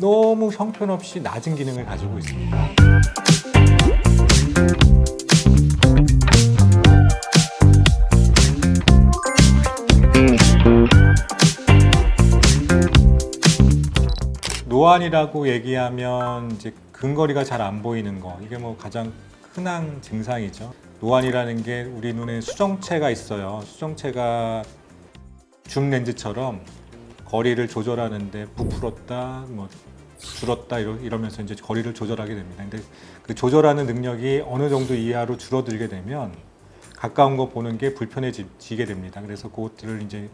너무 형편없이 낮은 기능을 가지고 있습니다. 노안이라고 얘기하면 이제 근거리가 잘 안 보이는 거 이게 뭐 가장 흔한 증상이죠. 노안이라는 게 우리 눈에 수정체가 있어요. 수정체가 줌 렌즈처럼 거리를 조절하는데 부풀었다, 뭐 줄었다 이러, 이러면서 이제 거리를 조절하게 됩니다. 근데 그 조절하는 능력이 어느 정도 이하로 줄어들게 되면 가까운 거 보는 게 불편해지게 됩니다. 그래서 그것들을 이제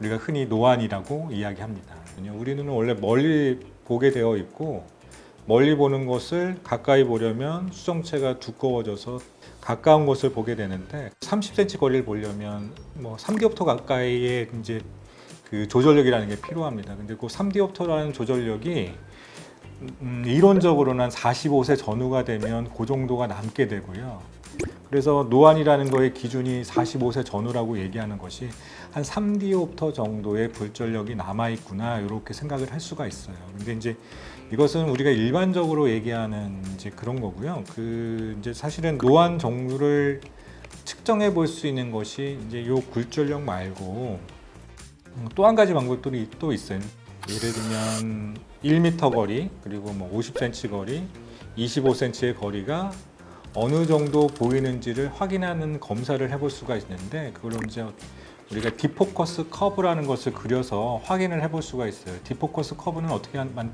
우리가 흔히 노안이라고 이야기합니다. 왜냐면 우리 눈은 원래 멀리 보게 되어 있고 멀리 보는 것을 가까이 보려면 수정체가 두꺼워져서 가까운 것을 보게 되는데 30cm 거리를 보려면 뭐 3디옵터 가까이에 이제 그 조절력이라는 게 필요합니다. 근데 그 3디옵터라는 조절력이 음, 이론적으로는 한 45세 전후가 되면 그 정도가 남게 되고요. 그래서 노안이라는 거의 기준이 45세 전후라고 얘기하는 것이 한 3디옵터 정도의 불전력이 남아 있구나 이렇게 생각을 할 수가 있어요. 근데 이제 이것은 우리가 일반적으로 얘기하는 이제 그런 거고요. 그 이제 사실은 노안 정도를 측정해 볼 수 있는 것이 이제 요 굴절력 말고 또 한 가지 방법들이 또 있어요. 예를 들면 1m 거리 그리고 뭐 50cm 거리, 25cm의 거리가 어느 정도 보이는지를 확인하는 검사를 해볼 수가 있는데 그걸 이제 우리가 디포커스 커브라는 것을 그려서 확인을 해볼 수가 있어요. 디포커스 커브는 어떻게 한- 만,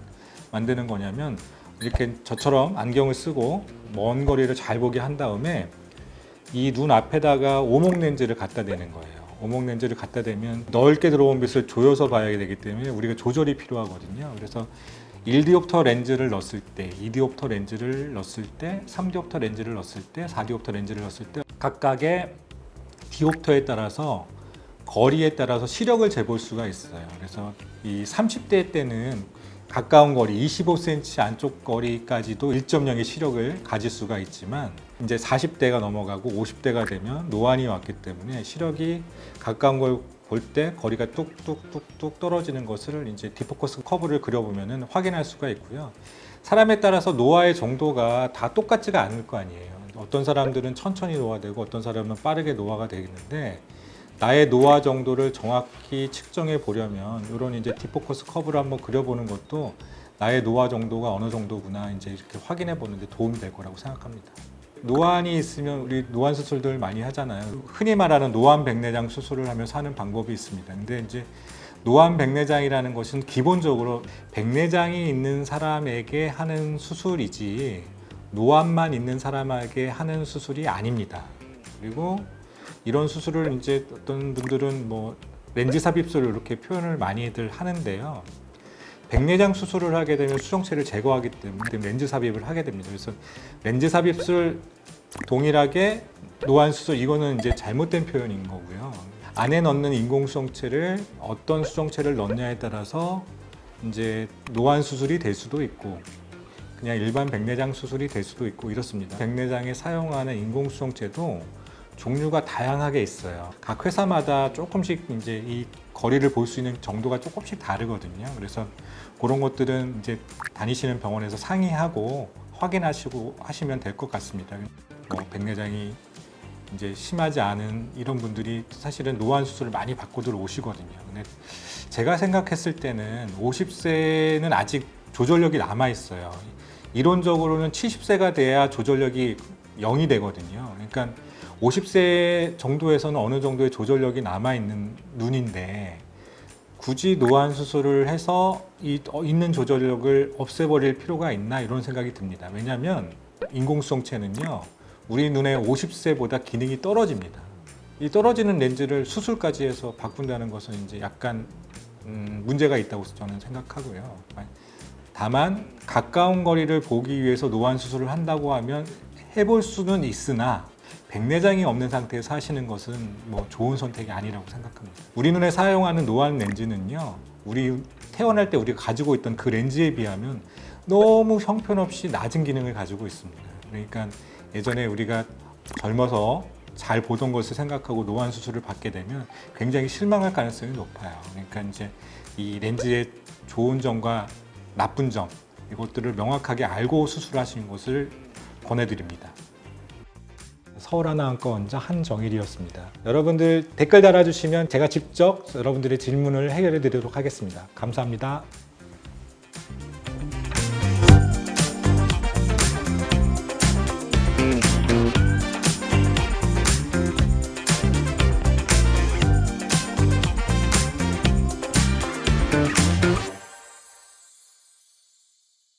만드는 거냐면 이렇게 저처럼 안경을 쓰고 먼 거리를 잘 보게 한 다음에 이 눈 앞에다가 오목 렌즈를 갖다 대는 거예요. 오목 렌즈를 갖다 대면 넓게 들어온 빛을 조여서 봐야 되기 때문에 우리가 조절이 필요하거든요. 그래서 1디옵터 렌즈를 넣었을 때, 2디옵터 렌즈를 넣었을 때, 3디옵터 렌즈를 넣었을 때, 4디옵터 렌즈를 넣었을 때 각각의 디옵터에 따라서 거리에 따라서 시력을 재볼 수가 있어요. 그래서 이 30대 때는 가까운 거리 25cm 안쪽 거리까지도 1.0의 시력을 가질 수가 있지만 이제 40대가 넘어가고 50대가 되면 노안이 왔기 때문에 시력이 가까운 걸 볼 때 거리가 뚝뚝뚝뚝 떨어지는 것을 이제 디포커스 커브를 그려보면 확인할 수가 있고요. 사람에 따라서 노화의 정도가 다 똑같지가 않을 거 아니에요. 어떤 사람들은 천천히 노화되고 어떤 사람은 빠르게 노화가 되겠는데 나의 노화 정도를 정확히 측정해 보려면 이런 이제 디포커스 커브를 한번 그려보는 것도 나의 노화 정도가 어느 정도구나 이제 이렇게 확인해 보는데 도움이 될 거라고 생각합니다. 노안이 있으면 우리 노안 수술들 많이 하잖아요. 흔히 말하는 노안 백내장 수술을 하면서 하는 방법이 있습니다. 근데 이제 노안 백내장이라는 것은 기본적으로 백내장이 있는 사람에게 하는 수술이지 노안만 있는 사람에게 하는 수술이 아닙니다. 그리고 이런 수술을 이제 어떤 분들은 뭐 렌즈 삽입술을 이렇게 표현을 많이들 하는데요. 백내장 수술을 하게 되면 수정체를 제거하기 때문에 렌즈 삽입을 하게 됩니다. 그래서 렌즈 삽입술 동일하게 노안 수술 이거는 이제 잘못된 표현인 거고요. 안에 넣는 인공 수정체를 어떤 수정체를 넣냐에 따라서 이제 노안 수술이 될 수도 있고 그냥 일반 백내장 수술이 될 수도 있고 이렇습니다. 백내장에 사용하는 인공 수정체도 종류가 다양하게 있어요. 각 회사마다 조금씩 이제 이 거리를 볼 수 있는 정도가 조금씩 다르거든요. 그래서 그런 것들은 이제 다니시는 병원에서 상의하고 확인하시고 하시면 될 것 같습니다. 뭐 백내장이 이제 심하지 않은 이런 분들이 사실은 노안 수술을 많이 받고들 오시거든요. 근데 제가 생각했을 때는 50세는 아직 조절력이 남아 있어요. 이론적으로는 70세가 돼야 조절력이 0이 되거든요. 그러니까 50세 정도에서는 어느 정도의 조절력이 남아 있는 눈인데 굳이 노안 수술을 해서 이 어, 있는 조절력을 없애버릴 필요가 있나 이런 생각이 듭니다. 왜냐하면 인공수정체는요 우리 눈의 50세보다 기능이 떨어집니다. 이 떨어지는 렌즈를 수술까지 해서 바꾼다는 것은 이제 약간 음, 문제가 있다고 저는 생각하고요. 다만 가까운 거리를 보기 위해서 노안 수술을 한다고 하면 해볼 수는 있으나 백내장이 없는 상태에서 하시는 것은 뭐 좋은 선택이 아니라고 생각합니다. 우리 눈에 사용하는 노안 렌즈는요, 우리 태어날 때 우리가 가지고 있던 그 렌즈에 비하면 너무 형편없이 낮은 기능을 가지고 있습니다. 그러니까 예전에 우리가 젊어서 잘 보던 것을 생각하고 노안 수술을 받게 되면 굉장히 실망할 가능성이 높아요. 그러니까 이제 이 렌즈의 좋은 점과 나쁜 점 이것들을 명확하게 알고 수술하시는 것을 권해드립니다. 서울 하나안과 원장 한정일이었습니다. 여러분들 댓글 달아주시면 제가 직접 여러분들의 질문을 해결해 드리도록 하겠습니다. 감사합니다.